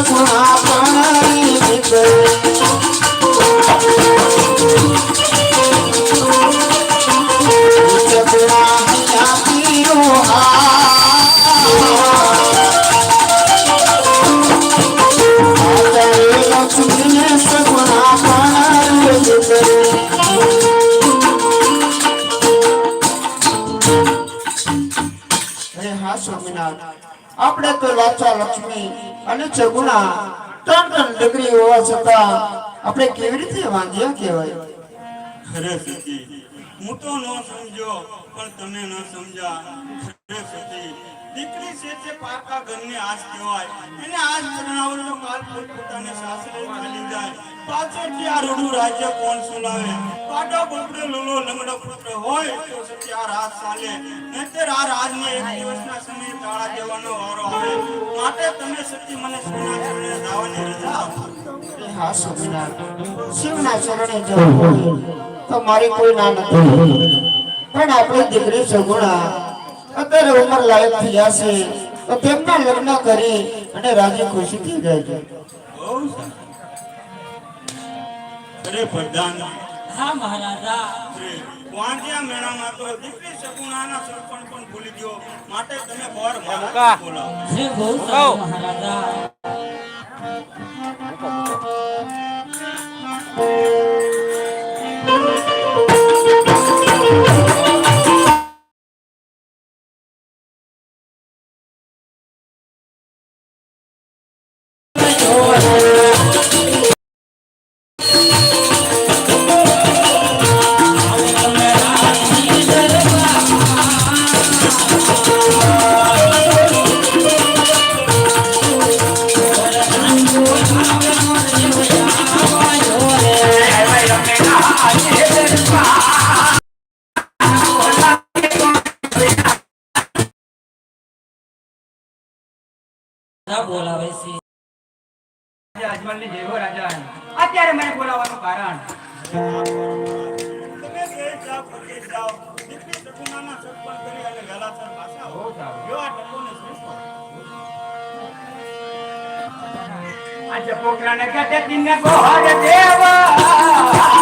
સગુણા અરે હા સ્વામિનાથ આપણે તો લાચા લક્ષ્મી અને જગુણા ત્રણ ત્રણ ડિગ્રી હોવા છતાં આપણે કેવી રીતે વાંધ્યા કહેવાય? ખરે સતી હું તો ન સમજો પણ તમે ન સમજ્યા. ખરે સતી દીકરી છે તે પાકા ઘરની આશ કહેવાય. એને આશ તો કાલ પોતાને સાસરે ચાલી જાય. પાછળથી આ રૂડું રાજ્ય કોણ સુનાવે? પાડો બપડે લોલો લંગડો પુત્ર હોય તો સતી આ રાત ચાલે. નહીતર આ રાજને એક દિવસના સમયે તાળા દેવાનો વારો આવે. માટે તમે સતી મને સોના ચરણે દાવાની રજા આપો. હા સ્વામિનાથ શિવના ચરણે જવું હોય તો મારી કોઈ ના નથી. પણ આપણી દીકરી સગુણા અત્યારે ઉંમર લાયક થયા છે તો તેમના લગ્ન કરી અને રાજી ખુશીથી રહેજો બહુ સારું અરે પ્રધાન. હા મહારાજા. વાંટિયા મેળામાં તો દીકરી સગુણાના સરપંચ પણ ભૂલી ગયો. માટે તમે બોર મારા બોલાવો. જે બહુ સારું મહારાજા. રાજા બોલાવે છે. અત્યારે મને બોલાવવાનું કારણ. તમે બે જાઓ પ્રદેશ જાઓ. દીકરી સગુણાના સરપંચ કરી અને વેલાસર પાછા આવો. બહુ જો આ ટકોને શ્રેષ્ઠ. આજે પોકરાને કહેતે તીને ગોહર દેવા.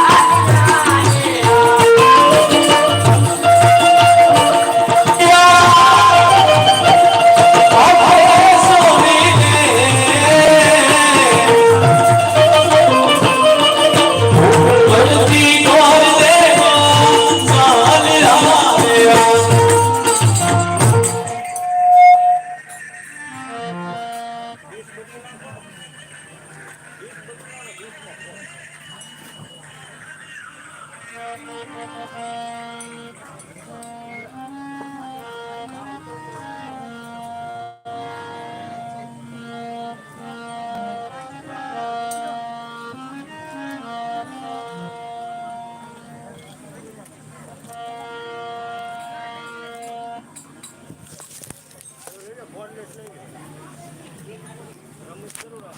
Vamos celular.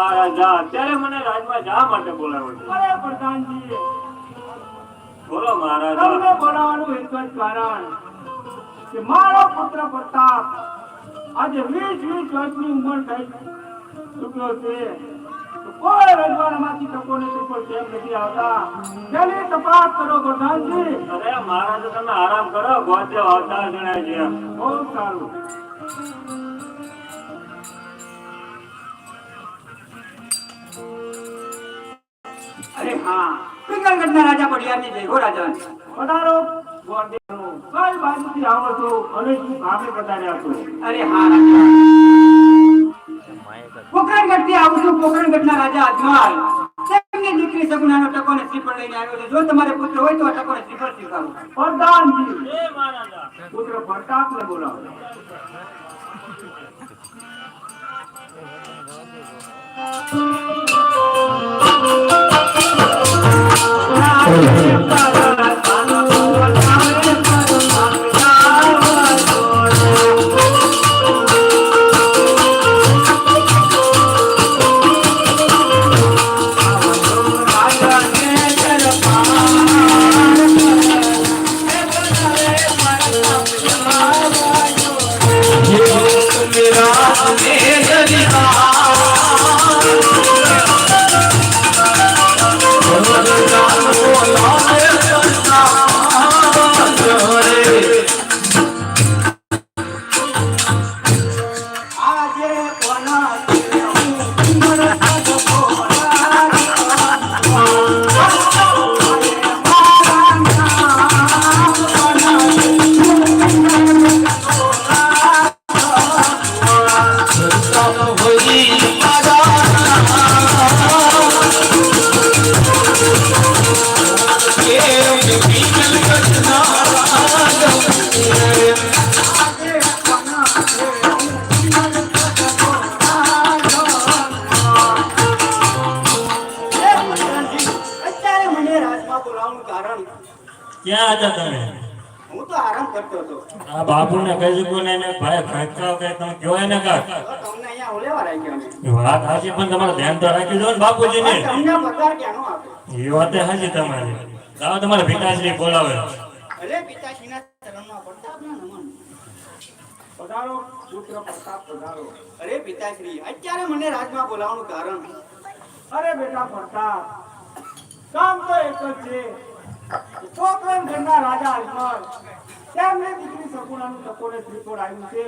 મહારાજા અત્યારે મને રાજમાં જા માટે બોલાવો છો? અરે પ્રધાનજી. બોલો મહારાજ. તમને બોલાવવાનું એક જ કારણ કે મારો પુત્ર પ્રતાપ આજે વીસ વીસ વર્ષની ઉંમર થઈ ચૂક્યો છે. કોઈ રજવાડામાંથી તકોને ઉપર કેમ નથી આવતા. તેની તપાસ કરો પ્રધાનજી. અરે મહારાજા તમે આરામ કરો. ગોત્ય અવતાર જણાય છે. બહુ સારું. અરે હા. પિંગલગઢના રાજા પડિયારની જય હો રાજા. પધારો. કઈ બાજુથી આવો છો? અને શું કામે પધાર્યા છો? અરે હા રાજા. પોખરણગઢથી આવું છું. પોખરણગઢના રાજા અજમાલ. તેમની દીકરી સગુણાનો ટકોને શ્રીફળ લઈને આવ્યો છે. જો તમારે પુત્ર હોય તો આ શ્રીફળ સ્વીકારો. પ્રધાનજી. મહારાજા. પુત્ર પ્રતાપને બોલાવો. આજે ક્યાં હતા તમે હું તો આરામ કરતો હતો. આ બાપુને કહી શકું ને ભાઈ ખર્ચાવ કે તમે કયો એને કાક તમને અહીંયા ઓલેવા રાખ્યા વાત સાચી પણ તમારે ધ્યાન તો રાખી દો ને બાપુજીને. પણ તમને પગાર ક્યાંનો આપે? એ વાત સાચી તમારી. લાવો તમારે પિતાશ્રી બોલાવે. અરે પિતાશ્રીના ચરણમાં પ્રતાપના નમન. પધારો પુત્ર પ્રતાપ પધારો. અરે પિતાશ્રી અત્યારે મને રાજમાં બોલાવવાનું કારણ. અરે બેટા પ્રતાપ કામ તો એક જ છે. પોકરણ ઘરના રાજા અજમલ તેમને દીકરી સગુણાનું ટકોરે શ્રીફળ આવ્યું છે.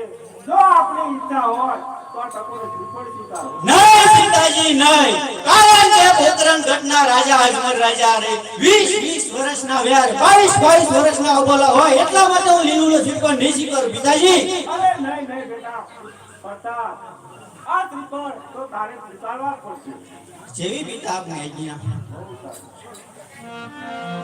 જો આપની ઈચ્છા હોય તો ટકોરે શ્રીફળ સ્વીકારો. નહીં પિતાજી નહીં. કારણ કે પોકરણ ગઢના રાજા અજમલ રાજા રે 20 20 વર્ષના વ્યાર 22 22 વર્ષના અબોલા હોય એટલા માટે હું લીલું નથી નહીં સ્વીકારું પિતાજી. અરે નહીં નહીં બેટા. પ્રતાપ આ શ્રીફળ તો તારે સ્વીકારવા પડશે. જેવી પિતા આપની આજ્ઞા. હે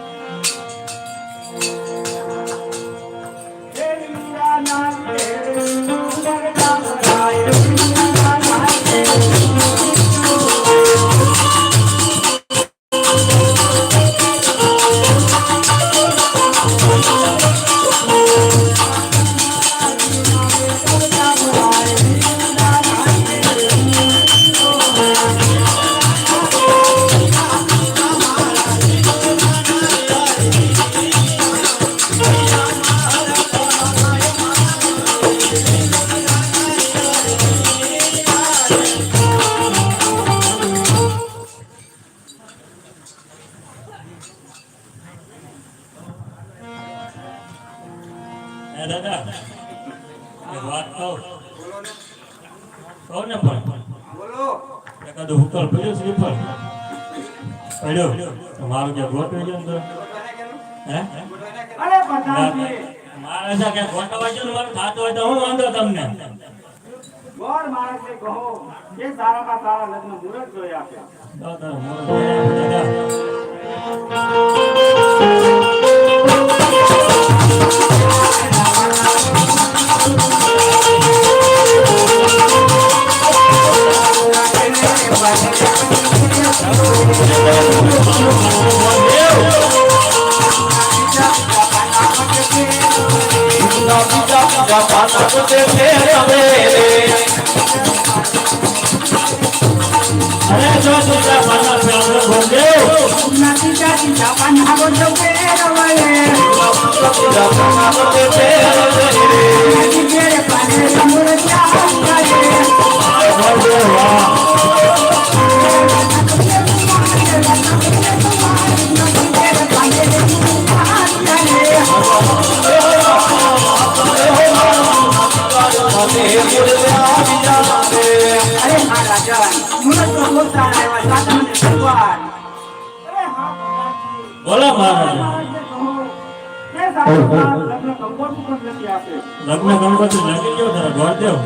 મારું જે ગોઠવી છે તો હે? અરે પ્રધાનજી મહારાજા ક્યાં ગોઠવા ને મારું થતું હોય તો હું વાંધો તમને? ગોળ માણસને કહો કે સારામાં સારા લગ્ન મુહૂર્ત જોઈ આપો દાદા Thank मुझे फेर मेरे अरे जो तुझा बना प्यार भोगे ना तुझा तुझा बना मुझे फेर मेरे तुझा बना લગ્ન કંકોત્રી લખી આપે લગ્ન ગણપતિ લખી ગયો તારા ગોરદેવ